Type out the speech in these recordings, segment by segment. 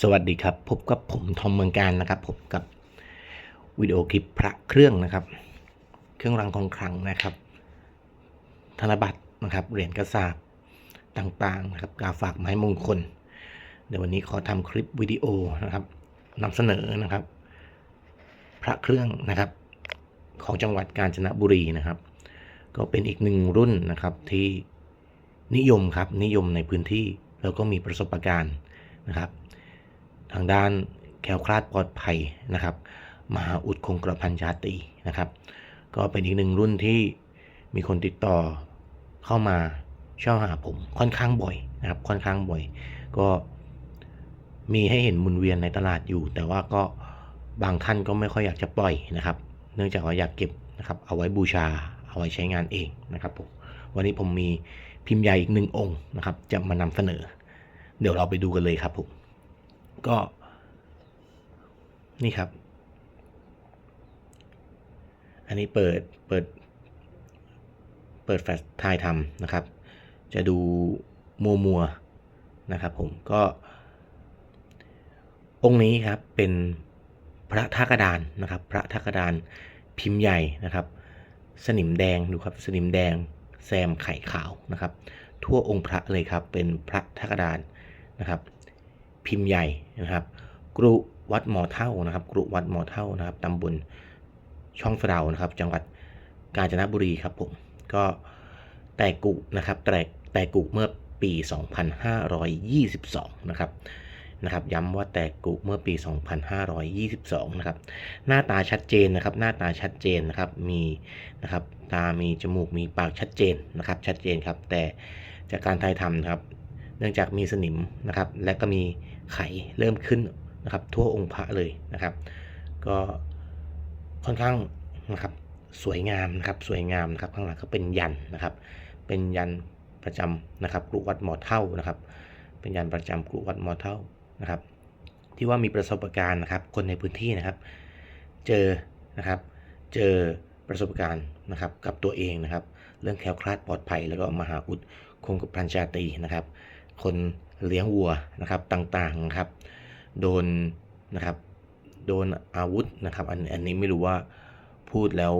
สวัสดีครับ พบกับผมทอมเมืองการนะครับ ผมกับวิดีโอคลิปพระเครื่องนะครับ เครื่องรางของขลังนะครับ ธนบัตรนะครับ เหรียญกระสาบต่างๆนะครับกาฝากไม้มงคล เดี๋ยววันนี้ขอทำคลิปวิดีโอนะครับนำเสนอนะครับ พระเครื่องนะครับ ของจังหวัดกาญจนบุรีนะครับ ก็เป็นอีกหนึ่งรุ่นนะครับที่นิยมครับนิยมในพื้นที่แล้วก็มีประสบการณ์นะครับ ทางด้านแคล้วคลาดปลอดภัยนะครับ มหาอุดคงกระพันชาตรีนะครับ ก็เป็นอีกหนึ่งรุ่นที่มีคนติดต่อเข้ามาเช่าหาผมค่อนข้างบ่อยนะครับ ค่อนข้างบ่อย ก็มีให้เห็นหมุนเวียนในตลาดอยู่ แต่ว่าก็บางท่านก็ไม่ค่อยอยากจะปล่อยนะครับ เนื่องจากว่าอยากเก็บนะครับ เอาไว้บูชา เอาไว้ใช้งานเองนะครับผมวันนี้ผมมีพิมพ์ใหญ่อีกหนึ่งองค์นะครับ จะมานำเสนอ เดี๋ยวเราไปดูกันเลยครับผม ก็ นี่ครับ อันนี้เปิดเปิด เปิดแฟลชถ่ายทำนะครับ จะดูมัวมัวๆนะครับผมก็ องค์นี้ครับเป็นพระทักดานนะครับ พระทักดานพิมพ์ใหญ่นะครับ สนิมแดงดูครับสนิมแดงแซมไข่ขาวนะครับ ทั่วองค์พระเลยครับเป็นพระทักดานนะครับ พิมพ์ใหญ่นะครับกรุวัดหมอเท่านะครับกรุวัดหมอเท่านะครับตำบลช่องฝรานะครับ จังหวัดกาญจนบุรีครับผมก็แต่กุนะครับแต่แต่กุเมื่อปี 2522 นะครับนะครับย้ำว่าแต่กุเมื่อปี 2522 นะครับ หน้าตาชัดเจนนะครับ หน้าตาชัดเจนนะครับ มีนะครับ ตา มีจมูก มีปากชัดเจนนะครับ ชัดเจนครับ แต่จากการถ่ายทำนะครับ เนื่องจากมีสนิมนะครับ และก็มี ไขเริ่มขึ้นนะครับ ทั่วองค์พระเลยนะครับ ก็ค่อนข้างนะครับสวยงามนะครับสวยงามนะครับ ข้างหลังก็เป็นยันนะครับ เป็นยันประจำนะครับกรุวัดหมอเท่านะครับ เป็นยันประจำกรุวัดหมอเท่านะครับ ที่ว่ามีประสบการณ์นะครับ คนในพื้นที่นะครับ เจอนะครับ เจอประสบการณ์นะครับกับตัวเองนะครับ เรื่องแคล้วคลาดปลอดภัย แล้วก็มหาอุดคงกับพันชาตีนะครับ คน เลี้ยงวัวนะครับต่างๆนะครับ โดนนะครับโดนอาวุธนะครับอันอันนี้ไม่รู้ว่าพูดแล้ว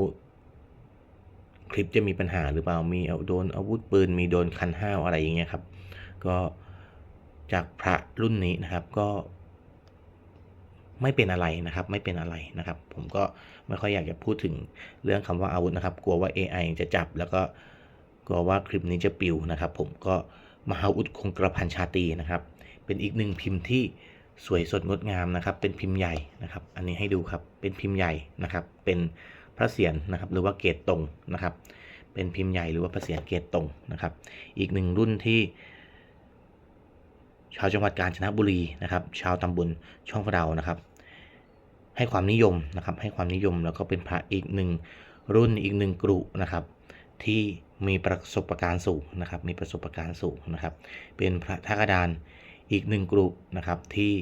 คลิปจะมีปัญหาหรือเปล่ามีโดนอาวุธปืนมีโดนคันห้าวอะไรอย่างเงี้ยครับ ก็จากพระรุ่นนี้นะครับก็ไม่เป็นอะไรนะครับ ไม่เป็นอะไรนะครับ ผมก็ไม่ค่อยอยากจะพูดถึงเรื่องคำว่าอาวุธนะครับ กลัวว่า AI จะจับแล้วก็กลัวว่าคลิปนี้จะปิวนะครับ ผมก็ มหาอุดคงกระพันชาตีนะครับ เป็นอีกหนึ่งพิมพ์ที่สวยสดงดงามนะครับ เป็นพิมพ์ใหญ่นะครับ อันนี้ให้ดูครับ เป็นพิมพ์ใหญ่นะครับ เป็นพระเศียรนะครับ หรือว่าเกตตรงนะครับ เป็นพิมพ์ใหญ่หรือว่าพระเศียรเกตตรงนะครับ อีกหนึ่งรุ่นที่ ชาวจังหวัดกาญจนบุรีนะครับ ชาวตำบลช่องพระเรานะครับ ให้ความนิยมนะครับ ให้ความนิยมแล้วก็เป็นพระอีกหนึ่งรุ่นอีกหนึ่งกรุนะครับ ที่มีประสบการณ์สูงนะครับมีประสบการณ์สูงนะครับ เป็นพระทักดานอีกหนึ่งกรุนะครับที่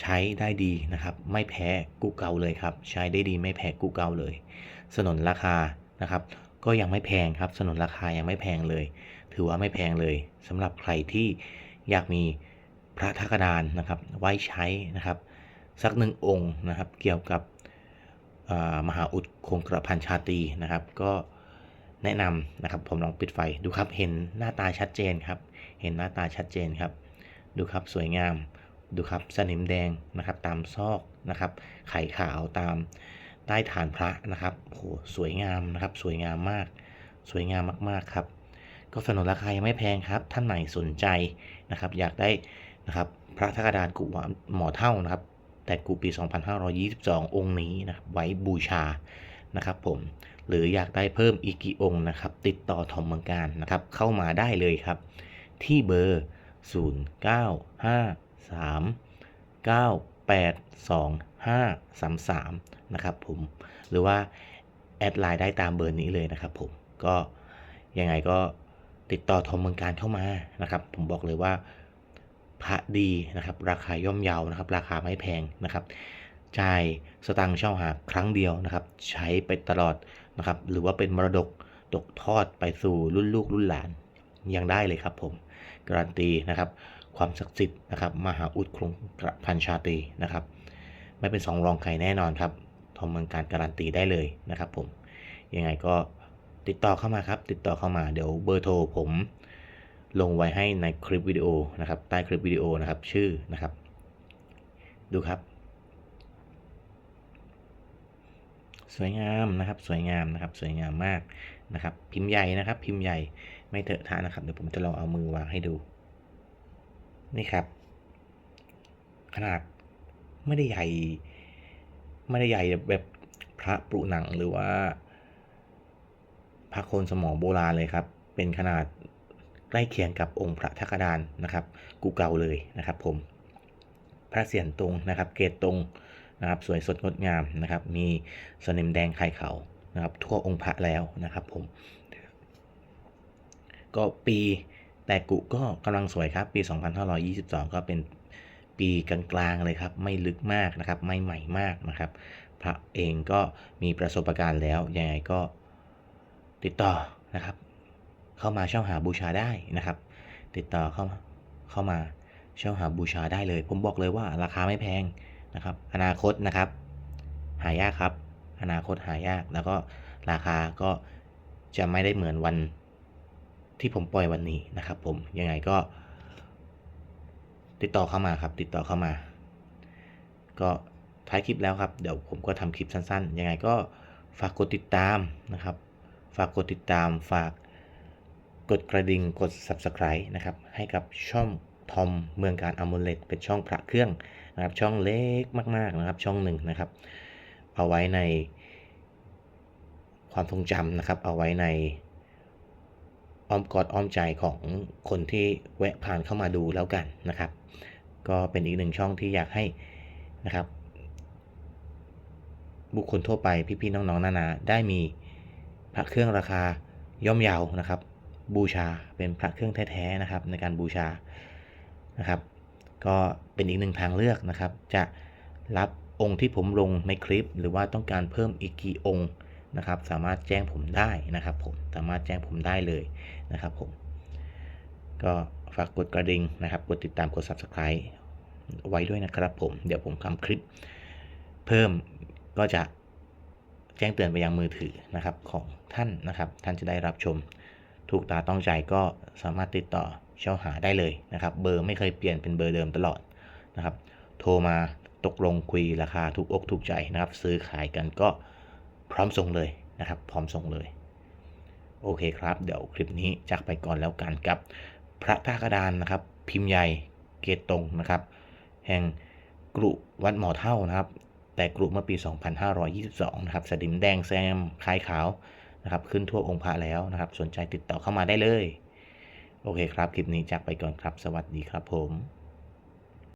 ใช้ได้ดีนะครับ ไม่แพ้กุเก่าเลยครับ ใช้ได้ดีไม่แพ้กุเก่าเลย สนนราคานะครับ ก็ยังไม่แพงครับ สนนราคายังไม่แพงเลย ถือว่าไม่แพงเลยสำหรับใครที่อยากมีพระทักดานนะครับ ไว้ใช้นะครับ สักหนึ่งองค์นะครับ เกี่ยวกับมหาอุดคงกระพันชาตีนะครับ ก็ แนะนำนะครับ ผมลองปิดไฟดูครับ เห็นหน้าตาชัดเจนครับ เห็นหน้าตาชัดเจนครับ ดูครับสวยงาม ดูครับสนิมแดงนะครับ ตามซอกนะครับ ไข่ขาวตามใต้ฐานพระนะครับโอ้โหสวยงามนะครับ สวยงามมาก สวยงามมากๆครับ ก็สนนราคายังไม่แพงครับ ท่านไหนสนใจนะครับ อยากได้นะครับพระธกดานกุหมหมอเท่านะครับ แต่กูปี 2522 องค์นี้นะไว้บูชานะครับผม หรืออยากได้เพิ่มอีกกี่องค์นะครับ ติดต่อทอมมืองการนะครับ เข้ามาได้เลยครับ ที่เบอร์ 0953982533 นะครับผม หรือว่า แอดไลน์ได้ตามเบอร์นี้เลยนะครับผม ก็ยังไงก็ติดต่อทอมเมืองการเข้ามานะครับ ผมบอกเลยว่าพระดีนะครับ ราคาย่อมเยานะครับ ราคาไม่แพงนะครับจ่ายสตังค์เช่าหาครั้งเดียวนะครับ ใช้ไปตลอด นะครับ หรือว่าเป็นมรดกตกทอดไปสู่รุ่นลูกรุ่นหลานยังได้เลยครับผมการันตีนะครับความศักดิ์สิทธิ์นะครับมหาอุดครงกระพันชาตรีนะครับ ไม่เป็นสองรองใครแน่นอนครับทอมเมืองการการันตีได้เลยนะครับผมยังไงก็ติดต่อเข้ามาครับ ติดต่อเข้ามาเดี๋ยวเบอร์โทรผมลงไว้ให้ในคลิปวิดีโอนะครับใต้คลิปวิดีโอนะครับชื่อนะครับ ดูครับ สวยงามนะครับ สวยงามนะครับ สวยงามมากนะครับ พิมพ์ใหญ่นะครับ พิมพ์ใหญ่ไม่เถอะทะนะครับ เดี๋ยวผมจะลองเอามือวางให้ดู นี่ครับ ขนาดไม่ได้ใหญ่ ไม่ได้ใหญ่แบบพระปรุหนังหรือว่าพระโคนสมองโบราณเลยครับ เป็นขนาดใกล้เคียงกับองค์พระทักดานนะครับ กูเก่าเลยนะครับ ผม พระเสียรตรงนะครับ เกตตรง นะครับสวยสดงดงามนะครับ มีสนิมแดงไข่เขานะครับ ทั่วองค์พระแล้วนะครับผม ก็ปีแต่กุก็กำลังสวยครับ ปี 2522 ก็เป็นปีกลางๆเลยครับ ไม่ลึกมากนะครับ ไม่ใหม่มากนะครับ พระเองก็มีประสบการณ์แล้ว ยังไงก็ติดต่อนะครับ เข้ามาเช่าหาบูชาได้นะครับ ติดต่อเข้ามาเข้ามาเช่าหาบูชาได้เลย ผมบอกเลยว่าราคาไม่แพง นะครับ อนาคตนะครับ หายากครับ อนาคตหายากแล้วก็ราคาก็จะไม่ได้เหมือนวันที่ผมปล่อยวันนี้นะครับ ผมยังไงก็ ติดต่อเข้ามาครับ ติดต่อเข้ามา ก็ท้ายคลิปแล้วครับ เดี๋ยวผมก็ทำคลิปสั้นๆ ยังไงก็ฝากกดติดตามนะครับ ฝากกดติดตาม ฝากกดกระดิ่ง กด subscribe นะครับ ให้กับช่องทอมเมืองการอมูเลตเป็นช่องพระเครื่อง นะครับช่องเล็กมากๆนะครับ ช่องหนึ่งนะครับ เอาไว้ในความทรงจำนะครับ เอาไว้ในอ้อมกอดอ้อมใจของคนที่แวะผ่านเข้ามาดูแล้วกันนะครับ ก็เป็นอีกหนึ่งช่องที่อยากให้นะครับ บุคคลทั่วไปพี่ๆน้องๆนานาได้มีพระเครื่องราคาย่อมเยาวนะครับ บูชาเป็นพระเครื่องแท้ๆนะครับ ในการบูชานะครับ ก็เป็นอีกหนึ่งทางเลือกนะครับ จะรับองค์ที่ผมลงในคลิป หรือว่าต้องการเพิ่มอีกกี่องค์นะครับ สามารถแจ้งผมได้นะครับ ผมสามารถแจ้งผมได้เลยนะครับ ผม ก็ฝากกดกระดิ่งนะครับ กดติดตามกด subscribe ไว้ด้วยนะครับ ผมเดี๋ยวผมทำคลิป เพิ่มก็จะแจ้งเตือนไปยังมือถือนะครับของท่านนะครับ ท่านจะได้รับชม ถูกตาต้องใจก็สามารถติดต่อ เช่าหาได้เลยนะครับ เบอร์ไม่เคยเปลี่ยนเป็นเบอร์เดิมตลอดนะครับ โทรมาตกลงคุยราคาถูกอกถูกใจนะครับ ซื้อขายกันก็พร้อมส่งเลยนะครับ พร้อมส่งเลย โอเคครับ เดี๋ยวคลิปนี้จากไปก่อนแล้วกันกับ พระท่ากระดานนะครับ พิมพ์ใหญ่เกตตรงนะครับ แห่งกรุวัดหมอเท่านะครับ แต่กรุเมื่อปี 2522 นะครับ สดิมแดงแซมคลายขาวนะครับ ขึ้นทั่วองค์พระแล้วนะครับ สนใจติดต่อเข้ามาได้เลย โอเคครับ คลิปนี้จากไปก่อนครับ สวัสดีครับผม